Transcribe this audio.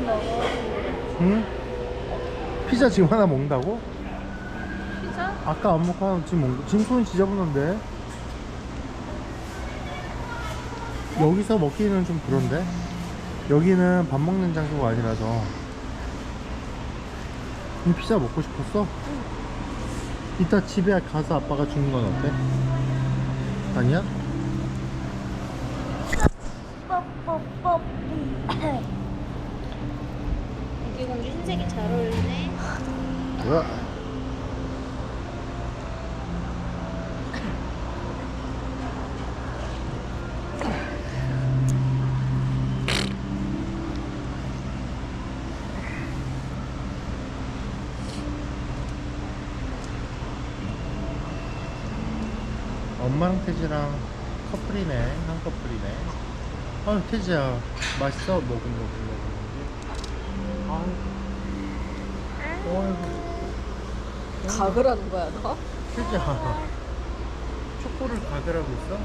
먹어. 응? 피자 지금 하나 먹는다고? 피자? 아까 안 먹고 하나 지금 먹 지금 손이 지저분한데 여기서 먹기는 좀 그런데 여기는 밥 먹는 장소가 아니라서 이 피자 먹고 싶었어? 이따 집에 가서 아빠가 주는 건 어때? 아니야? 뽀뽀뽀. 공주 흰색이 잘 어울리네. 뭐야? 엄마랑 태지랑 커플이네 한 커플이네 아 태지야 맛있어 먹은 먹은 먹은 아 어이구 가그라는 거야 너? 태지야 초코를 가더라고 있어?